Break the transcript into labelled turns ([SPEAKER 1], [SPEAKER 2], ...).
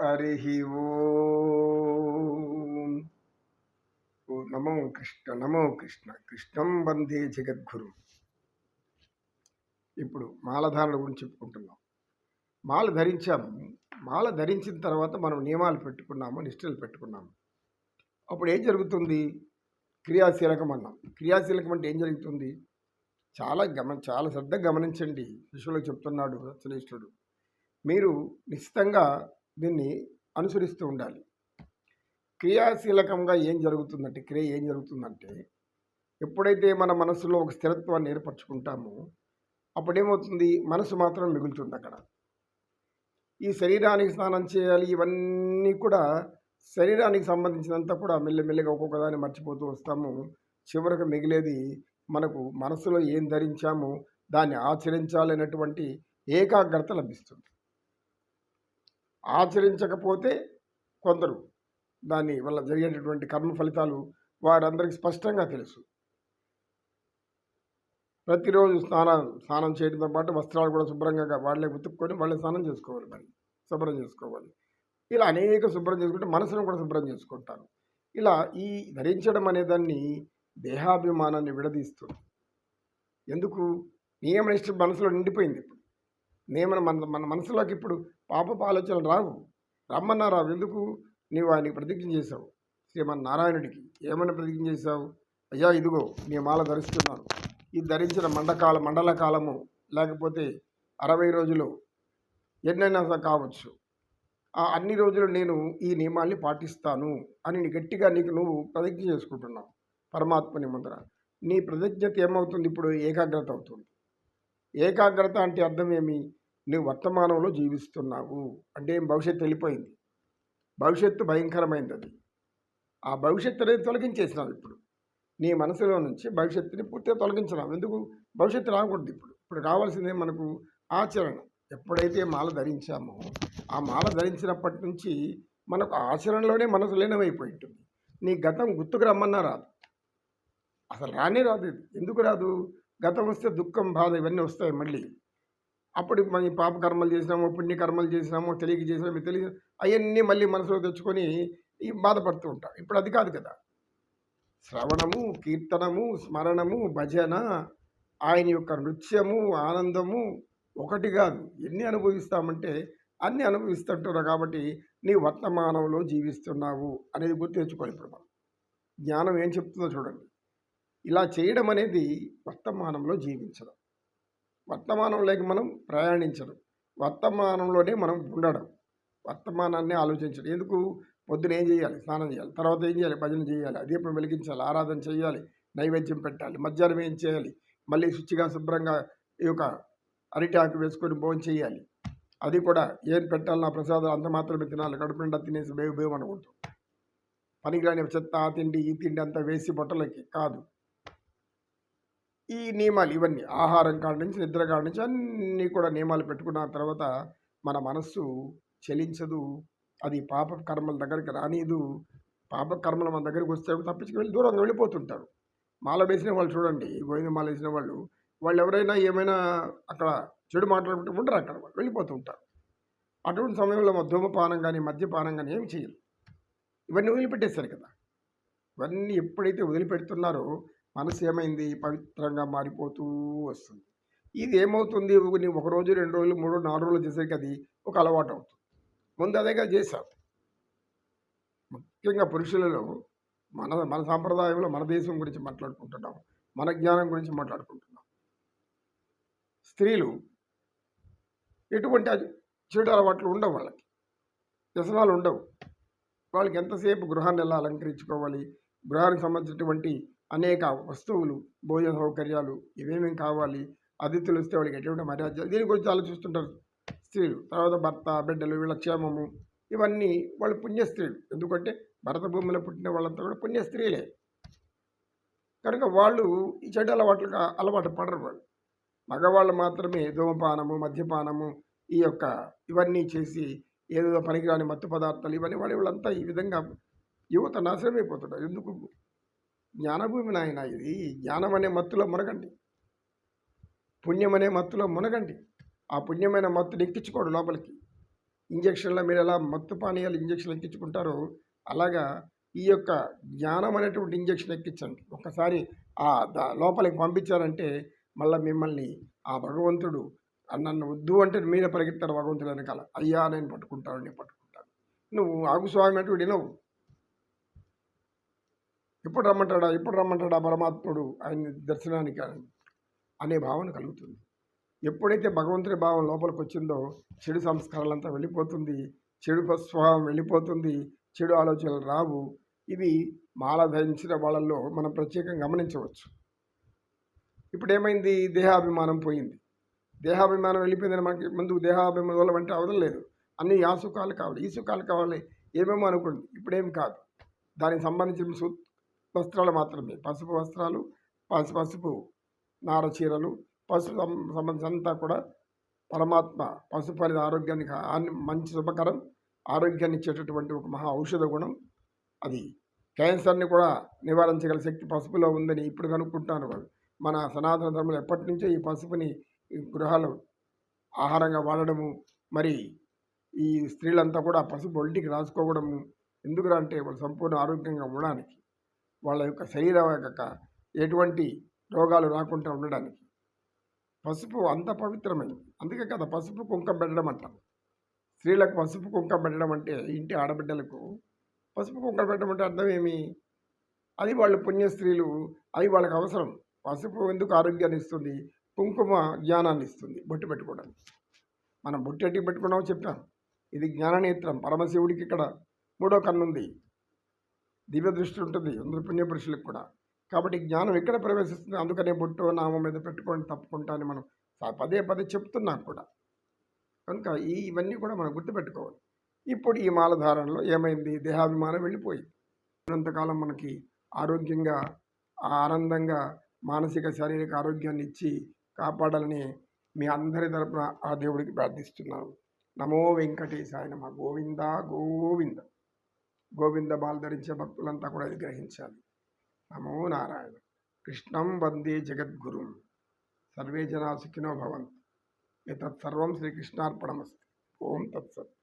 [SPEAKER 1] హరి ఓ. నమో కృష్ణ నమో కృష్ణ కృష్ణం వందే జగద్గురు. ఇప్పుడు మాలధారణ గురించి చెప్పుకుంటున్నాం. మాల ధరించాము మాల ధరించిన తర్వాత మనం నియమాలు పెట్టుకున్నాము నిష్ఠలు పెట్టుకున్నాము. అప్పుడు ఏం జరుగుతుంది? క్రియాశీలకం అన్నాం. క్రియాశీలకం అంటే ఏం జరుగుతుంది? చాలా గమ చాలా శ్రద్ధ గమనించండి. శిష్యులకు చెప్తున్నాడు శ్రేష్ఠుడు మీరు నిశ్చితంగా దీన్ని అనుసరిస్తూ ఉండాలి. క్రియాశీలకంగా ఏం జరుగుతుందంటే క్రియ ఏం జరుగుతుందంటే ఎప్పుడైతే మన మనసులో ఒక స్థిరత్వాన్ని ఏర్పరచుకుంటామో అప్పుడేమవుతుంది? మనసు మాత్రం మిగులుతుంది అక్కడ. ఈ శరీరానికి స్నానం చేయాలి ఇవన్నీ కూడా శరీరానికి సంబంధించినంత కూడా మెల్లమెల్లగా ఒక్కొక్క దాన్ని మర్చిపోతూ వస్తాము. చివరకు మిగిలేది మనకు మనసులో ఏం ధరించామో దాన్ని ఆచరించాలనేటువంటి ఏకాగ్రత లభిస్తుంది. ఆచరించకపోతే కొందరు దాని వల్ల జరిగేటటువంటి కర్మ ఫలితాలు వారందరికీ స్పష్టంగా తెలుసు. ప్రతిరోజు స్నానం స్నానం చేయడంతో పాటు వస్త్రాలు కూడా శుభ్రంగా వాళ్ళే ఉతుక్కొని వాళ్ళే స్నానం చేసుకోవాలి మరి శుభ్రం చేసుకోవాలి. ఇలా అనేక శుభ్రం చేసుకుంటే మనసును కూడా శుభ్రం చేసుకుంటారు. ఇలా ఈ ధరించడం అనేదాన్ని దేహాభిమానాన్ని విడదీస్తుంది. ఎందుకు? నియమనిష్ట మనసులో నిండిపోయింది ఇప్పుడు. నియమన మన మన మనసులోకి ఇప్పుడు పాపపు ఆలోచనలు రావు. రమ్మన్నా రావు ఎందుకు? నీవు ఆయనకి ప్రతిజ్ఞ చేశావు. శ్రీమన్నారాయణుడికి ఏమైనా ప్రతిజ్ఞ చేశావు? అయ్యా ఇదిగో నీ మాల ధరిస్తున్నాను. ఈ ధరించిన మండకాల మండల కాలము లేకపోతే అరవై రోజులు ఎన్నైనా కావచ్చు. ఆ అన్ని రోజులు నేను ఈ నియమాల్ని పాటిస్తాను అని గట్టిగా నీకు నువ్వు ప్రతిజ్ఞ చేసుకుంటున్నావు. పరమాత్మని ముందర నీ ప్రతిజ్ఞత ఏమవుతుంది? ఇప్పుడు ఏకాగ్రత అవుతుంది. ఏకాగ్రత అంటే అర్థం ఏమి? నువ్వు వర్తమానంలో జీవిస్తున్నావు అంటే ఏం భవిష్యత్తు వెళ్ళిపోయింది. భవిష్యత్తు భయంకరమైనది అది. ఆ భవిష్యత్తు అనేది తొలగించేసినావు ఇప్పుడు. నీ మనసులో నుంచి భవిష్యత్తుని పూర్తిగా తొలగించినావు. ఎందుకు? భవిష్యత్తు రాకూడదు ఇప్పుడు. ఇప్పుడు కావాల్సిందే మనకు ఆచరణ. ఎప్పుడైతే మాల ధరించామో ఆ మాల ధరించినప్పటి నుంచి మనకు ఆచరణలోనే మనసు లీనమైపోయి ఉంటుంది నీ గతం గుర్తుకు రమ్మన్నా రాదు. అసలు రానే రాదు ఎందుకు రాదు? గతం వస్తే దుఃఖం బాధ ఇవన్నీ వస్తాయి మళ్ళీ. అప్పుడు మన పాప కర్మలు చేసినామో పుణ్య కర్మలు చేసినామో తెలియక చేసినామో తెలియ అవన్నీ మళ్ళీ మనసులో తెచ్చుకొని బాధపడుతూ ఉంటాం. ఇప్పుడు అది కాదు కదా. శ్రవణము కీర్తనము స్మరణము భజన ఆయన యొక్క నృత్యము ఆనందము ఒకటి కాదు. ఎన్ని అనుభవిస్తామంటే అన్ని అనుభవిస్తుంటున్నావు కాబట్టి నీ వర్తమానంలో జీవిస్తున్నావు అనేది గుర్తు తెచ్చుకోవాలి ఇప్పుడు మనం. జ్ఞానం ఏం చెప్తుందో చూడండి. ఇలా చేయడం అనేది వర్తమానంలో జీవించడం. వర్తమానంలోకి మనం ప్రయాణించడం వర్తమానంలోనే మనం ఉండడం. వర్తమానాన్ని ఆలోచించడం ఎందుకు? పొద్దున ఏం చేయాలి? స్నానం చేయాలి. తర్వాత ఏం చేయాలి? భజన చేయాలి. దీపం వెలిగించాలి. ఆరాధన చేయాలి. నైవేద్యం పెట్టాలి. మధ్యాహ్నం ఏం చేయాలి? మళ్ళీ శుచిగా శుభ్రంగా ఈ యొక్క అరిటాకు వేసుకొని భోజనం చేయాలి. అది కూడా ఏం పెట్టాలి? నా ప్రసాదాలు అంత మాత్రమే తినాలి. కడుపు నిండా తినేసి బేవు బేవు అనుకుంటాం పనికిరాని చెత్త ఆ తిండి ఈ తిండి అంతా వేసి బొట్టలకి. కాదు. ఈ నియమాలు ఇవన్నీ. ఆహారం కాడ నుంచి నిద్ర కాడ నుంచి అన్నీ కూడా నియమాలు పెట్టుకున్న తర్వాత మన మనస్సు చలించదు. అది పాప కర్మల దగ్గరికి రానిదు. పాప కర్మలు మన దగ్గరికి వస్తే తప్పించుకు వెళ్ళి దూరంగా వెళ్ళిపోతుంటారు. మాల వేసిన వాళ్ళు చూడండి గోవింద మాల వేసిన వాళ్ళు వాళ్ళు ఎవరైనా ఏమైనా అక్కడ చెడు మాట్లాడుకుంటూ ఉండరు అక్కడ వాళ్ళు వెళ్ళిపోతూ ఉంటారు. అటువంటి సమయంలో మా ధూమపానం కానీ మద్యపానం కానీ ఏమి చేయరు. ఇవన్నీ వదిలిపెట్టేశారు కదా. ఇవన్నీ ఎప్పుడైతే వదిలిపెడుతున్నారో మనసు ఏమైంది? పవిత్రంగా మారిపోతూ వస్తుంది. ఇది ఏమవుతుంది? నీ ఒక రోజు రెండు రోజులు మూడు రోజులు నాలుగు రోజులు చేసేకి అది ఒక అలవాటు అవుతుంది. ముందు అదేగా చేశాం. ముఖ్యంగా పురుషులలో మన మన సాంప్రదాయంలో మన దేశం గురించి మాట్లాడుకుంటున్నాం. మన జ్ఞానం గురించి మాట్లాడుకుంటున్నాం. స్త్రీలు ఎటువంటి చెడు అలవాట్లు ఉండవు వాళ్ళకి. వ్యసనాలు ఉండవు. వాళ్ళకి ఎంతసేపు గృహాన్ని ఎలా అలంకరించుకోవాలి? గృహానికి సంబంధించినటువంటి అనేక వస్తువులు భోజన సౌకర్యాలు ఇవేమేమి కావాలి అతిథులు వస్తే వాళ్ళకి ఎటువంటి మర్యాద దీని గురించి ఆలోచిస్తుంటారు స్త్రీలు. తర్వాత భర్త బిడ్డలు వీళ్ళ క్షేమము ఇవన్నీ వాళ్ళు పుణ్యస్త్రీలు ఎందుకంటే భరత భూమిలో పుట్టిన వాళ్ళంతా కూడా పుణ్య స్త్రీలే. కనుక వాళ్ళు ఈ చెడు అలవాట్లుగా అలవాటు పడరు వాళ్ళు. మగవాళ్ళు మాత్రమే ధూమపానము మద్యపానము ఈ యొక్క ఇవన్నీ చేసి ఏదో పనికిరాని మత్తు పదార్థాలు ఇవన్నీ వాళ్ళు వాళ్ళంతా ఈ విధంగా యువత నాశనమైపోతున్నారు ఎందుకు? జ్ఞానభూమి నాయన ఇది. జ్ఞానం అనే మత్తులో మునగండి. పుణ్యం అనే మత్తులో మునగండి. ఆ పుణ్యమైన మత్తుని ఎక్కించుకోడు లోపలికి. ఇంజక్షన్లో మీరు ఎలా మత్తు పానీయాలు ఇంజక్షన్లు ఎక్కించుకుంటారో అలాగా ఈ యొక్క జ్ఞానం అనేటువంటి ఇంజక్షన్ ఎక్కించండి. ఒక్కసారి ఆ దా- లోపలికి పంపించారంటే మళ్ళీ మిమ్మల్ని ఆ భగవంతుడు నన్ను వద్దు అంటే మీరే పరిగెత్తారు భగవంతుడు వెనకాల. అయ్యా నేను పట్టుకుంటాను నేను పట్టుకుంటాను. నువ్వు ఆగు స్వామి అంటే ఎప్పుడు రమ్మంటాడా? ఎప్పుడు రమ్మంటాడా పరమాత్ముడు ఆయన దర్శనానికి అనే భావన కలుగుతుంది. ఎప్పుడైతే భగవంతుడి భావం లోపలికి వచ్చిందో చెడు సంస్కారాలంతా వెళ్ళిపోతుంది చెడు స్వభావం వెళ్ళిపోతుంది చెడు ఆలోచనలు రావు. ఇవి మాల ధరించిన వాళ్ళల్లో మనం ప్రత్యేకంగా గమనించవచ్చు. ఇప్పుడు ఏమైంది దేహాభిమానం పోయింది. దేహాభిమానం వెళ్ళిపోయిందని మనకి ముందు దేహాభిమానం వల్ల అంటే అవదలేదు అన్ని ఆ సుఖాలు కావాలి ఈ సుఖాలు కావాలి ఏమేమో అనుకోండి. ఇప్పుడేం కాదు. దానికి సంబంధించిన సూ వస్త్రాలు మాత్రమే. పసుపు వస్త్రాలు పసు పసుపు నార చీరలు పసుపు సం- సంబంధించి అంతా కూడా పరమాత్మ పసుపు అనేది ఆరోగ్యానికి మంచి శుభకరం. ఆరోగ్యాన్ని ఇచ్చేటటువంటి ఒక మహా ఔషధ గుణం అది. క్యాన్సర్ని కూడా నివారించగల శక్తి పసుపులో ఉందని ఇప్పుడు కనుక్కుంటాను వాళ్ళు. మన సనాతన ధర్మంలో ఎప్పటి నుంచో ఈ పసుపుని గృహాలు ఆహారంగా వాడడము మరి ఈ స్త్రీలంతా కూడా పసుపు ఒంటికి రాసుకోవడము ఎందుకు అంటే వాళ్ళు సంపూర్ణ ఆరోగ్యంగా ఉండడానికి. వాళ్ళ యొక్క శరీరం యొక్క ఎటువంటి రోగాలు రాకుండా ఉండడానికి. పసుపు అంత పవిత్రమైంది. అందుకే కదా పసుపు కుంకం పెట్టడం అంట. స్త్రీలకు పసుపు కుంకం పెట్టడం అంటే ఇంటి ఆడబిడ్డలకు పసుపు కుంకం పెట్టడం అంటే అర్థం ఏమి? అది వాళ్ళు పుణ్య స్త్రీలు అది వాళ్ళకి అవసరం. పసుపు ఎందుకు ఆరోగ్యాన్ని ఇస్తుంది? కుంకుమ జ్ఞానాన్ని ఇస్తుంది. బొట్టు పెట్టుకోవడానికి మనం బొట్టు ఎట్టి పెట్టుకున్నామో చెప్పాం ఇది జ్ఞాననేత్రం. పరమశివుడికి ఇక్కడ మూడో కన్నుంది. దివ్య దృష్టి ఉంటుంది అందరు పుణ్యపురుషులకు కూడా. కాబట్టి జ్ఞానం ఎక్కడ ప్రవేశిస్తుంది? అందుకనే బొట్టు నామం మీద పెట్టుకొని తప్పుకుంటా అని మనం పదే పదే చెప్తున్నాం కూడా. కనుక ఈ ఇవన్నీ కూడా మనం గుర్తుపెట్టుకోవాలి. ఇప్పుడు ఈ మాలధారణలో ఏమైంది? దేహాభిమానం వెళ్ళిపోయింది ఉన్నంతకాలం మనకి ఆరోగ్యంగా ఆనందంగా మానసిక శారీరక ఆరోగ్యాన్ని ఇచ్చి కాపాడాలని మీ అందరి తరపున ఆ దేవుడికి ప్రార్థిస్తున్నాను. నమో వెంకటేశాయ నమ. గోవింద గోవింద. గోవింద బాల్ ధరించే భక్తులంతా కూడా ఇది గ్రహించాలి. నమో నారాయణ. కృష్ణం వందే జగద్గురుం. సర్వే జనా సుఖినో భవంతు. ఎత్సర్వం శ్రీకృష్ణార్పణమస్తి. ఓం తత్సత్.